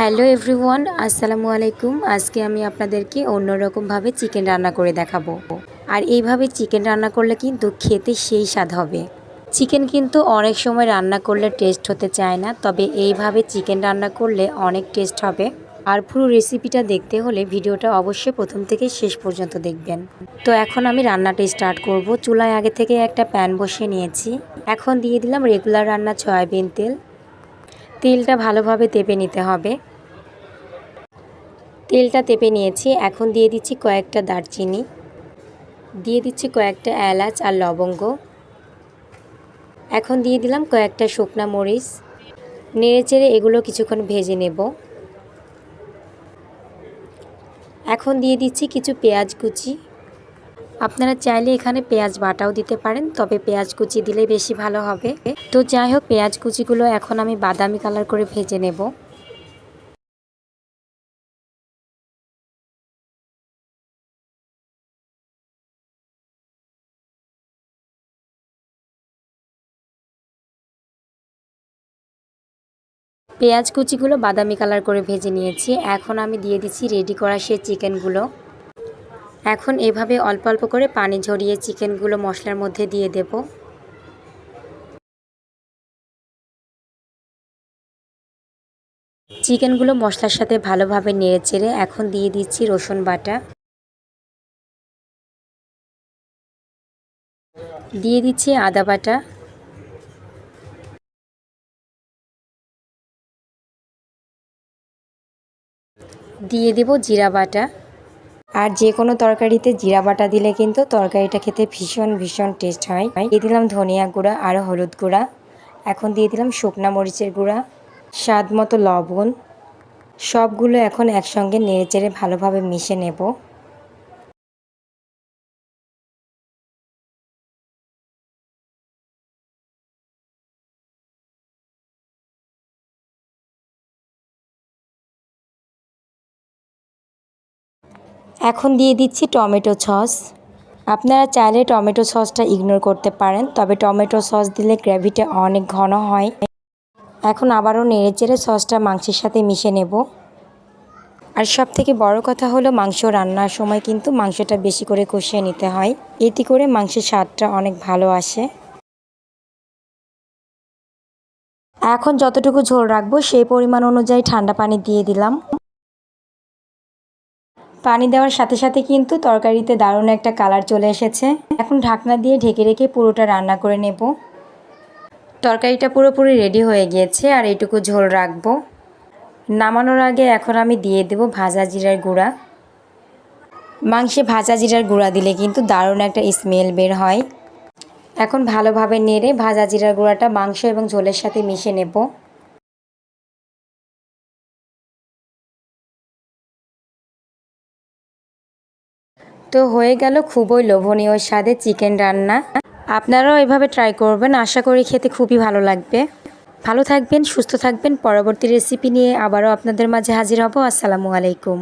Hello everyone, আসসালামু আলাইকুম। আজকে আমি আপনাদেরকে অন্যরকমভাবে চিকেন রান্না করে দেখাবো। আর এইভাবে চিকেন রান্না করলে কিন্তু খেতে সেই স্বাদ হবে। চিকেন কিন্তু অনেক সময় রান্না করলে টেস্ট হতে চায় না, তবে এইভাবে চিকেন রান্না করলে অনেক টেস্ট হবে। আর পুরো রেসিপিটা দেখতে হলে ভিডিওটা অবশ্যই প্রথম থেকে শেষ পর্যন্ত দেখবেন। তো এখন আমি রান্নাটা স্টার্ট করব। চুলায় আগে থেকে একটা প্যান বসিয়ে নিয়েছি। এখন দিয়ে দিলাম রেগুলার রান্না সয়াবিন তেল। তেলটা ভালোভাবে তেপে নিতে হবে। তেলটা তেপে নিয়েছি। এখন দিয়ে দিচ্ছি কয়েকটা দারচিনি। দিয়ে দিচ্ছি কয়েকটা এলাচ আর লবঙ্গ। এখন দিয়ে দিলাম কয়েকটা শুকনা মরিচ। নেড়ে চেড়ে এগুলো কিছুক্ষণ ভেজে নেব। এখন দিয়ে দিচ্ছি কিছু পেঁয়াজ কুচি। আপনারা চাইলে এখানে পেঁয়াজ বাটাও দিতে পারেন, তবে পেঁয়াজ কুচি দিলে বেশি ভালো হবে। তো যাই হোক, পেঁয়াজ কুচিগুলো এখন আমি বাদামি কালার করে ভেজে নেব। পেঁয়াজ কুচিগুলো বাদামি কালার করে ভেজে নিয়েছি। এখন আমি দিয়ে দিচ্ছি রেডি করা সে চিকেনগুলো। এখন এভাবে অল্প অল্প করে পানি ঝরিয়ে চিকেনগুলো মশলার মধ্যে দিয়ে দেব। চিকেনগুলো মশলার সাথে ভালোভাবে নেড়ে চেড়ে এখন দিয়ে দিচ্ছি রসুন বাটা। দিয়ে দিচ্ছি আদা বাটা। দিয়ে দেব জিরা বাটা। আর যে কোনো তরকারিতে জিরা বাটা দিলে কিন্তু তরকারিটা খেতে ভীষণ ভীষণ টেস্ট হয়। দিয়ে দিলাম ধনিয়া গুঁড়া আর হলুদ গুঁড়া। এখন দিয়ে দিলাম শুকনা মরিচের গুঁড়া, স্বাদ মতো লবণ। সবগুলো এখন একসঙ্গে নেড়ে চেড়ে ভালোভাবে মিশে নেব। এখন দিয়ে দিচ্ছি টমেটো সস। আপনারা চাইলে টমেটো সসটা ইগনোর করতে পারেন, তবে টমেটো সস দিলে গ্রেভিটা অনেক ঘন হয়। এখন আবারও নেড়ে চেড়ে সসটা মাংসের সাথে মিশে নেব। আর সব থেকে বড় কথা হলো মাংস রান্নার সময় কিন্তু মাংসটা বেশি করে কষিয়ে নিতে হয়। এতে করে মাংসের স্বাদটা অনেক ভালো আসে। এখন যতটুকু ঝোল রাখব সেই পরিমাণ অনুযায়ী ঠান্ডা পানি দিয়ে দিলাম। পানি দেওয়ার সাথে সাথে কিন্তু তরকারিতে দারুণ একটা কালার চলে এসেছে। এখন ঢাকনা দিয়ে ঢেকে রেখে পুরোটা রান্না করে নেব। তরকারিটা পুরোপুরি রেডি হয়ে গিয়েছে আর এইটুকু ঝোল রাখব। নামানোর আগে এখন আমি দিয়ে দেব ভাজা জিরার গুঁড়া। মাংসে ভাজা জিরার গুঁড়া দিলে কিন্তু দারুণ একটা স্মেল বের হয়। এখন ভালোভাবে নেড়ে ভাজা জিরার গুঁড়াটা মাংস এবং ঝোলের সাথে মিশে নেব। তো হয়ে গেল খুবই লোভনীয় স্বাদে চিকেন রান্না। আপনারাও এভাবে ট্রাই করবেন, আশা করি খেতে খুবই ভালো লাগবে। ভালো থাকবেন, সুস্থ থাকবেন। পরবর্তী রেসিপি নিয়ে আবারও আপনাদের মাঝে হাজির হব। আসসালামু আলাইকুম।